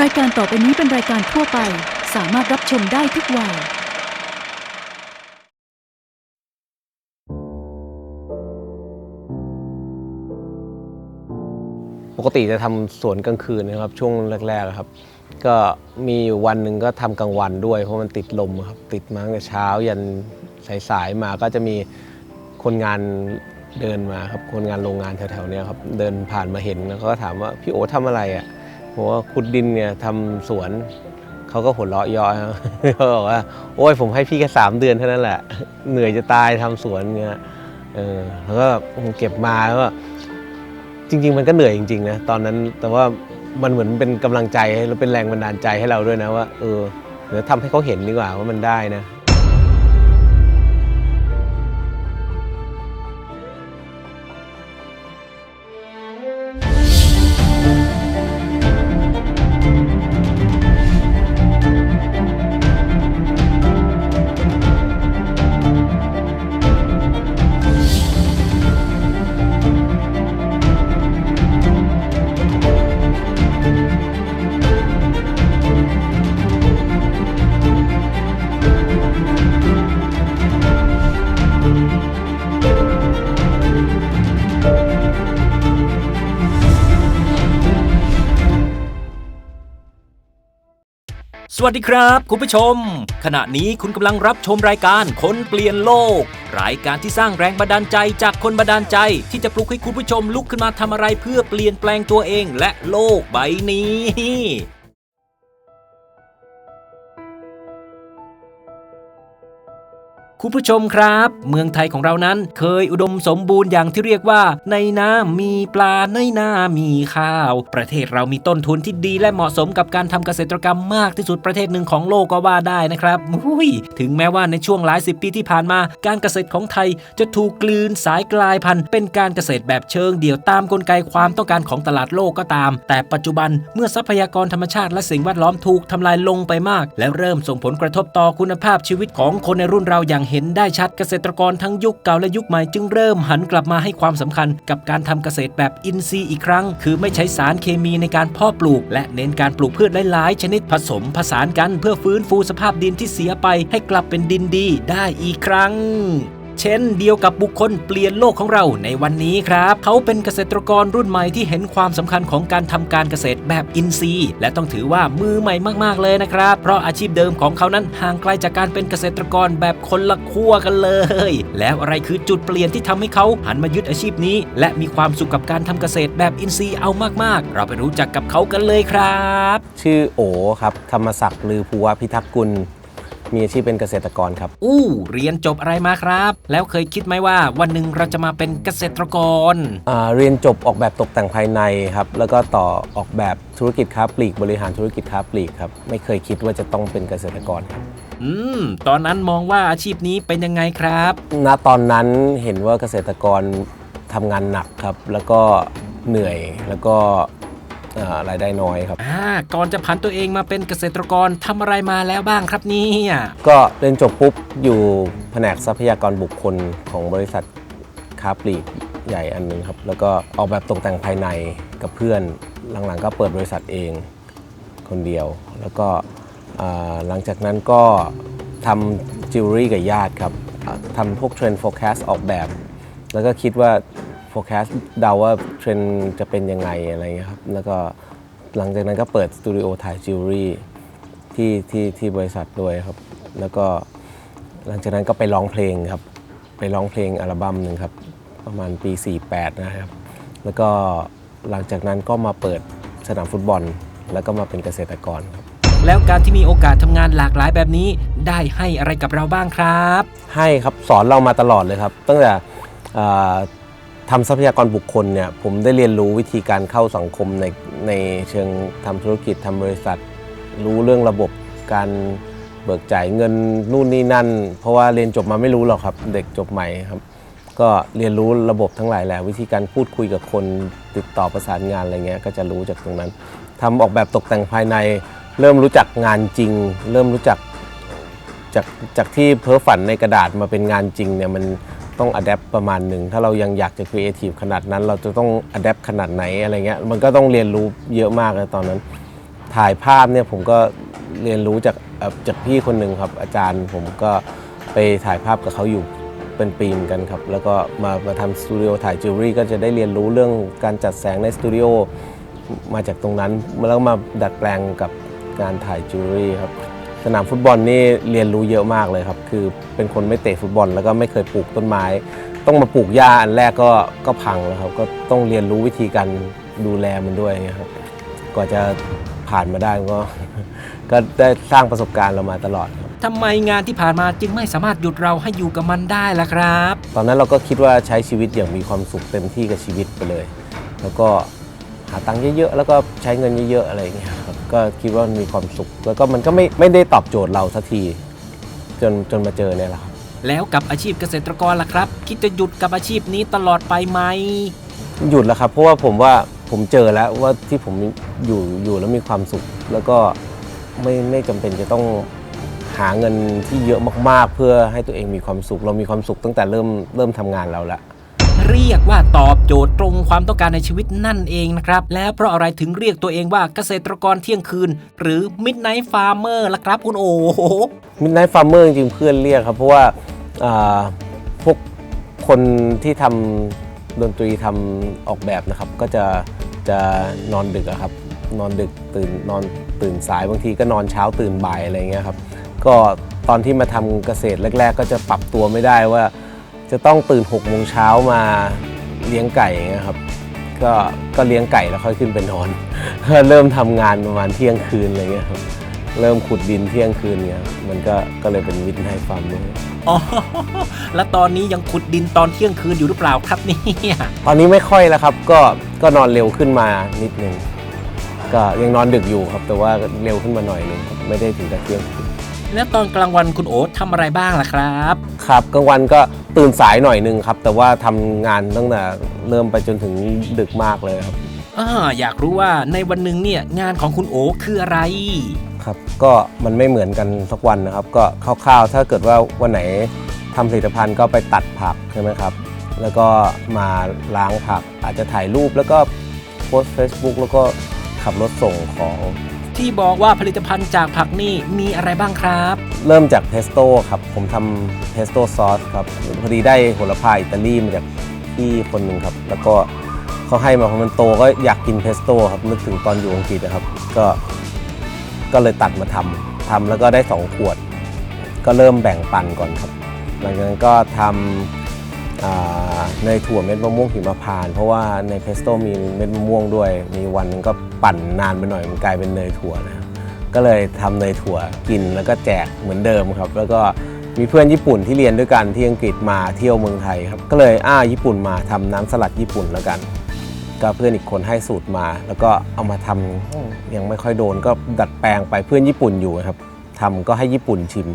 รายการต่อไปนี้เป็นรายการทั่วไป สามารถรับชมได้ทุกวัย ปกติจะทำสวนกลางคืนนะครับ ช่วงแรกๆอะครับ ก็มีอยู่วันหนึ่งก็ทำกลางวันด้วย เพราะมันติดลมครับ ติดมาตั้งแต่เช้ายันสายๆมาก็จะมีคนงานเดินมาครับ คนงานโรงงานแถวๆเนี้ยครับ เดินผ่านมาเห็นแล้วก็ถามว่าพี่โอทำอะไรอะ ผมว่าขุดดินเนี่ยทำสวนเขาก็หัวเราะย่อเขาบอกว่า โอ้ยผมให้พี่แค่สามเดือนเท่านั้นแหละ เหนื่อยจะตายทำสวนเงี้ยเออแล้วก็เก็บมาแล้วก็จริง ๆ มันก็เหนื่อยจริงๆนะตอนนั้นแต่ว่ามันเหมือนเป็นกำลังใจแล้วเป็นแรงบันดาลใจให้เราด้วยนะว่าเออเดี๋ยวทำให้เขาเห็นดีกว่าว่ามันได้นะ วัสดีครับ คุณผู้ชม ขณะนี้คุณกำลังรับชมรายการคนเปลี่ยนโลก รายการที่สร้างแรงบันดาลใจจากคนบันดาลใจ ที่จะปลุกให้คุณผู้ชมลุกขึ้นมาทำอะไรเพื่อเปลี่ยนแปลงตัวเองและโลกใบนี้ คุณผู้ชมครับ เมืองไทยของเรานั้นเคยอุดมสมบูรณ์อย่างที่เรียกว่า ในน้ำมีปลาในนามีข้าว ประเทศเรามีต้นทุนที่ดีและเหมาะสมกับการทำเกษตรกรรมมากที่สุดประเทศหนึ่งของโลกก็ว่าได้นะครับอุ้ยถึงแม้ว่าในช่วงหลายสิบปีที่ผ่านมา การเกษตรของไทยจะถูกกลืนสายกลายพันธุ์เป็นการเกษตรแบบเชิงเดี่ยวตามกลไกความต้องการของตลาดโลกก็ตาม แต่ปัจจุบันเมื่อทรัพยากรธรรมชาติและสิ่งแวดล้อมถูกทำลายลงไปมาก และเริ่มส่งผลกระทบต่อคุณภาพชีวิตของคนในรุ่นเราอย่างเห็นได้ชัดเกษตรกรทั้งยุคเก่าและยุคใหม่จึงเริ่มหันกลับมาให้ความสำคัญกับการทำเกษตรแบบอินทรีย์อีกครั้ง คือไม่ใช้สารเคมีในการเพาะปลูก และเน้นการปลูกพืชหลายๆ ชนิดผสมผสานกันเพื่อฟื้นฟูสภาพดินที่เสียไปให้กลับเป็นดินดีได้อีกครั้ง เช่นเดียวกับบุคคลเปลี่ยนโลกของเราในวันนี้ครับ เขาเป็นเกษตรกรรุ่นใหม่ที่เห็นความสำคัญของการทำการเกษตรแบบอินทรีย์ และต้องถือว่ามือใหม่มาก ๆ เลยนะครับ เพราะอาชีพเดิมของเขานั้นห่างไกลจากการเป็นเกษตรกรแบบคนละขั้วกันเลย แล้วอะไรคือจุดเปลี่ยนที่ทำให้เขาหันมายึดอาชีพนี้ และมีความสุขกับการทำเกษตรแบบอินทรีย์เอามาก ๆ เราไปรู้จักกับเขากันเลยครับ ชื่อโอครับ ธรรมศักดิ์ลือภูวพิทักษ์กุล มีอาชีพเป็นเกษตรกรครับ อู้เรียนจบอะไรมาครับ แล้วเคยคิดไหมว่าวันหนึ่งเราจะมาเป็นเกษตรกรอ่าเรียนจบออกแบบตกแต่งภายในครับ แล้วก็ต่อออกแบบธุรกิจค้าปลีกบริหารธุรกิจค้าปลีกครับ ไม่เคยคิดว่าจะต้องเป็นเกษตรกรครับ อืม ตอนนั้นมองว่าอาชีพนี้เป็นยังไงครับ ณตอนนั้นเห็นว่าเกษตรกรทำงานหนักครับ แล้วก็เหนื่อยแล้วก็อ่า รายได้น้อยครับอ่าก่อนจะผันตัวเองมาเป็นเกษตรกรทำอะไรมาแล้วบ้างครับเนี่ยก็เรียนจบปุ๊บอยู่แผนกทรัพยากรบุคคลของบริษัทค้าปลีกใหญ่อันหนึงครับ แล้วก็ออกแบบตกแต่งภายในกับเพื่อนหลังๆ ก็เปิดบริษัทเองคนเดียว แล้วก็อ่าหลังจากนั้นก็ทำจิวเวลรี่กับญาติครับอ่าทำพวกเทรนด์โฟกัสออกแบบ แล้วก็คิดว่า โฟกัสเดาว่าเทรนด์จะเป็นยังไงอะไรเงี้ยครับ แล้วก็หลังจากนั้นก็เปิดสตูดิโอถ่ายจิวเวลรี่ที่ที่ที่บริษัทด้วยครับ แล้วก็หลังจากนั้นก็ไปร้องเพลงครับ ไปร้องเพลงอัลบั้มหนึ่งครับ ประมาณปี 48 นะครับ แล้วก็หลังจากนั้นก็มาเปิดสนามฟุตบอล แล้วก็มาเป็นเกษตรกรครับ แล้วการที่มีโอกาสทำงานหลากหลายแบบนี้ ได้ให้อะไรกับเราบ้างครับ ให้ครับสอนเรามาตลอดเลยครับ ตั้งแต่อ่า ทำทรัพยากรบุคคลเนี่ยผมได้เรียนรู้วิธีการเข้าสังคมในในเชิงทำธุรกิจทำบริษัท รู้เรื่องระบบการเบิกจ่ายเงินนู่นนี่นั่น เพราะว่าเรียนจบมาไม่รู้หรอกครับ เด็กจบใหม่ครับ ก็เรียนรู้ระบบทั้งหลายแหละวิธีการพูดคุยกับคนติดต่อประสานงานอะไรเงี้ยก็จะรู้จากตรงนั้นทำออกแบบตกแต่งภายใน เริ่มรู้จักงานจริง เริ่มรู้จักจากจากที่เพ้อฝันในกระดาษมาเป็นงานจริงเนี่ยมัน ต้องอัดแอปประมาณหนึ่งถ้าเรายังอยากจะครีเอทีฟขนาดนั้น เราจะต้องอัดแอปขนาดไหนอะไรเงี้ยมันก็ต้องเรียนรู้เยอะมากเลยตอนนั้น ถ่ายภาพเนี่ยผมก็เรียนรู้จากจากพี่คนหนึ่งครับ อาจารย์ผมก็ไปถ่ายภาพกับเขาอยู่เป็นปีเหมือนกันครับ แล้วก็มามาทำสตูดิโอถ่ายจิวเวลรี่ก็จะได้เรียนรู้เรื่องการจัดแสงในสตูดิโอมาจากตรงนั้นแล้วมาดัดแปลงกับการถ่ายจิวเวลรี่ครับ สนามฟุตบอลนี่เรียนรู้เยอะมากเลยครับ คือเป็นคนไม่เตะฟุตบอล แล้วก็ไม่เคยปลูกต้นไม้ ต้องมาปลูกหญ้าอันแรกก็ก็พังแล้วครับ ก็ต้องเรียนรู้วิธีการดูแลมันด้วยอย่างเงี้ยครับกว่าจะผ่านมาได้ก็ ก็ได้สร้างประสบการณ์เรามาตลอดครับทำไมงานที่ผ่านมาจึงไม่สามารถหยุดเราให้อยู่กับมันได้ล่ะครับ ตอนนั้นเราก็คิดว่าใช้ชีวิตอย่างมีความสุขเต็มที่กับชีวิตไปเลย แล้วก็ หาตังค์เยอะๆ แล้วก็ใช้เงินเยอะๆ อะไรอย่างเงี้ยครับก็คิดว่ามันมีความสุข แล้วก็มันก็ไม่ไม่ได้ตอบโจทย์เราสักที จนจนมาเจอเนี่ยแหละครับ แล้วกับอาชีพเกษตรกรล่ะครับ คิดจะหยุดกับอาชีพนี้ตลอดไปไหม หยุดแล้วครับ เพราะว่าผมว่าผมเจอแล้วว่าที่ผมอยู่อยู่แล้วมีความสุข แล้วก็ไม่ไม่จำเป็นจะต้องหาเงินที่เยอะมากๆ เพื่อให้ตัวเองมีความสุข เรามีความสุขตั้งแต่เริ่มเริ่มทำงานเราละ เรียกว่าตอบโจทย์ตรงความต้องการในชีวิตนั่นเองนะครับ แล้วเพราะอะไรถึงเรียกตัวเองว่าเกษตรกรเที่ยงคืน หรือ Midnight Farmer ล่ะครับคุณโอมิดไนท์ฟาร์เมอร์จริงๆเพื่อนเรียกครับ เพราะว่าพวกคนที่ทำดนตรีทำออกแบบนะครับ ก็จะจะนอนดึกครับ นอนดึกตื่นนอนตื่นสายบางทีก็นอนเช้าตื่นบ่ายอะไรเงี้ยครับ ก็ตอนที่มาทำเกษตรแรก ๆ ก็จะปรับตัวไม่ได้ว่า จะต้องตื่น6กโมงเช้ามาเลี้ยงไก่อย่างเงี้ยครับ ก็ก็เลี้ยงไก่แล้วค่อยขึ้นไปนอนก็เริ่มทำงานประมาณเที่ยงคืนอะไรเงี้ยครับเริ่มขุดดินเที่ยงคืนเนี่ยครับมันก็ก็เลยเป็นวิทไนฟาร์มเลยอ๋อแล้วตอนนี้ยังขุดดินตอนเที่ยงคืนอยู่หรือเปล่าครับเนี่ยตอนนี้ไม่ค่อยแล้วครับก็ก็นอนเร็วขึ้นมานิดนึงก็ยังนอนดึกอยู่ครับ แต่ว่าเร็วขึ้นมาหน่อยนึงครับไม่ได้ถึงกับเที่ยงคืนแล้วตอนกลางวันคุณโอทำอะไรบ้างล่ะครับ ครับกลางวันก็ ตื่นสายหน่อยนึงครับ แต่ว่าทำงานตั้งแต่เริ่มไปจนถึงดึกมากเลยครับอ่าอยากรู้ว่าในวันหนึ่งเนี่ยงานของคุณโอคืออะไร ครับ ก็มันไม่เหมือนกันสักวันนะครับ ก็คร่าวๆถ้าเกิดว่าวันไหนทำผลิตภัณฑ์ก็ไปตัดผักใช่ไหมครับ แล้วก็มาล้างผักอาจจะถ่ายรูปแล้วก็โพสต์ Facebook แล้วก็ขับรถส่งของ ที่บอกว่าผลิตภัณฑ์จากผักนี่มีอะไรบ้างครับ เริ่มจากเพสโต้ครับ ผมทำเพสโต้ซอสครับพอดีได้โหระพาอิตาลีมาจากพี่คนหนึ่งครับ แล้วก็เขาให้มาพอมันโตก็อยากกินเพสโต้ครับนึกถึงตอนอยู่อังกฤษนะครับ ก็ก็เลยตัดมาทำทำแล้วก็ได้ 2 ขวด ก็เริ่มแบ่งปันก่อนครับหลังจากนั้นก็ทำอ่า เนยถั่วเม็ดมะม่วงหิมพานต์เพราะว่าในเพสโต้มีเม็ดมะม่วงด้วย มีวันหนึงก็ปั่นนานไปหน่อยมันกลายเป็นเนยถั่วนะครับก็เลยทำเนยถั่วกินแล้วก็แจกเหมือนเดิมครับ แล้วก็มีเพื่อนญี่ปุ่นที่เรียนด้วยกันที่อังกฤษมาเที่ยวเมืองไทยครับ ก็เลยอ้าญี่ปุ่นมาทำน้ำสลัดญี่ปุ่นแล้วกัน ก็เพื่อนอีกคนให้สูตรมา แล้วก็เอามาทำยังไม่ค่อยโดนก็ดัดแปลงไปเพื่อนญี่ปุ่นอยู่ครับทำก็ให้ญี่ปุ่นชิม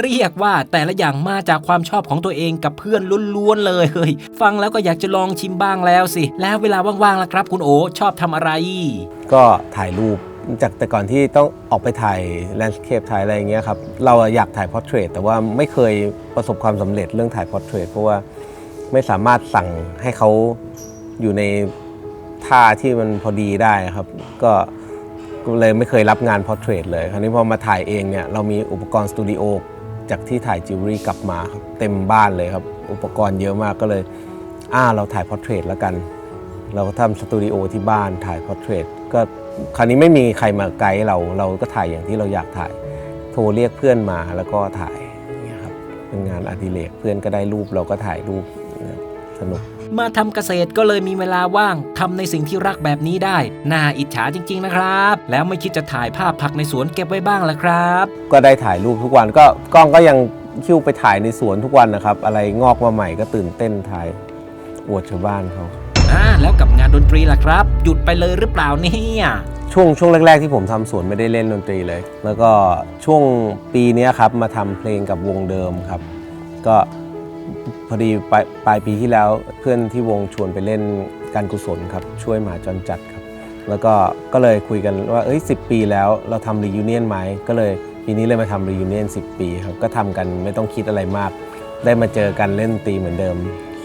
เรียกว่าแต่ละอย่างมาจากความชอบของตัวเองกับเพื่อนล้วนๆเลยเฮ้ยฟังแล้วก็อยากจะลองชิมบ้างแล้วสิ แล้วเวลาว่างๆล่ะครับ คุณโอชอบทำอะไร ก็ถ่ายรูปจากแต่ก่อนที่ต้องออกไปถ่ายแลนด์สเคปถ่ายอะไรอย่างเงี้ยครับเราอยากถ่ายพอร์เทรตแต่ว่าไม่เคยประสบความสำเร็จเรื่องถ่ายพอร์เทรตเพราะว่าไม่สามารถสั่งให้เขาอยู่ในท่าที่มันพอดีได้ครับ ก็ก็เลยไม่เคยรับงานพอร์เทรตเลย คราวนี้พอมาถ่ายเองเนี่ยเรามีอุปกรณ์สตูดิโอ จากที่ถ่ายจิวเวลรี่กลับมาครับเต็มบ้านเลยครับ อุปกรณ์เยอะมากก็เลยอ่าเราถ่ายพอร์เทรตแล้วกัน เราก็ทำสตูดิโอที่บ้านถ่ายพอร์เทรตก็คราวนี้ไม่มีใครมาไกด์เราเราก็ถ่ายอย่างที่เราอยากถ่าย โทรเรียกเพื่อนมาแล้วก็ถ่ายอย่ครับเป็นงานอดิเรกเพื่อนก็ได้รูปเราก็ถ่ายรูปสนุก มาทำเกษตรก็เลยมีเวลาว่างทำในสิ่งที่รักแบบนี้ได้ น่าอิจฉาจริง ๆ นะครับ แล้วไม่คิดจะถ่ายภาพผักในสวนเก็บไว้บ้างล่ะครับ ก็ได้ถ่ายรูปทุกวันก็กล้องก็ยังคิ้วไปถ่ายในสวนทุกวันนะครับ อะไรงอกมาใหม่ก็ตื่นเต้นถ่ายอวดชาวบ้านเขาอ่าแล้วกับงานดนตรีล่ะครับ หยุดไปเลยหรือเปล่าเนี่ยช่วงช่วงแรก ๆ ที่ผมทำสวนไม่ได้เล่นดนตรีเลย แล้วก็ช่วงปีเนี้ยครับมาทำเพลงกับวงเดิมครับ ก็พ อดีปลายปลายปีที่แล้วเพื่อนที่วงชวนไปเล่นการกุศลครับช่วยหมาจรจัดครับ แล้วก็ก็เลยคุยกันว่าเอ้ยสิปีแล้วเราทำรียูเนียนไหมก็เลยปีนี้เลยมาทำรียูเนียน10 ปีครับก็ทำกันไม่ต้องคิดอะไรมาก ได้มาเจอกันเล่นตีเหมือนเดิม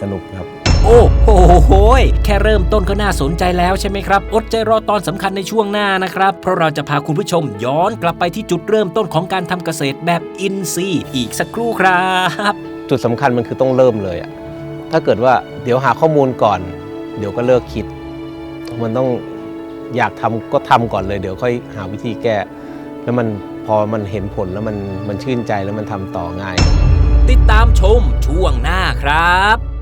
สนุกครับโอ้โหโหยแค่เริ่มต้นก็น่าสนใจแล้วใช่ไหมครับ อดใจรอตอนสำคัญในช่วงหน้านะครับ เพราะเราจะพาคุณผู้ชมย้อนกลับไปที่จุดเริ่มต้นของการทำเกษตรแบบอินทรีย์อีกสักครู่ครับ จุดสำคัญมันคือต้องเริ่มเลยอะถ้าเกิดว่าเดี๋ยวหาข้อมูลก่อน เดี๋ยวก็เลิกคิด มันต้องอยากทำก็ทำก่อนเลย เดี๋ยวค่อยหาวิธีแก้ แล้วมันพอมันเห็นผลแล้วมันมันชื่นใจแล้วมันทำต่อง่าย ติดตามชมช่วงหน้าครับ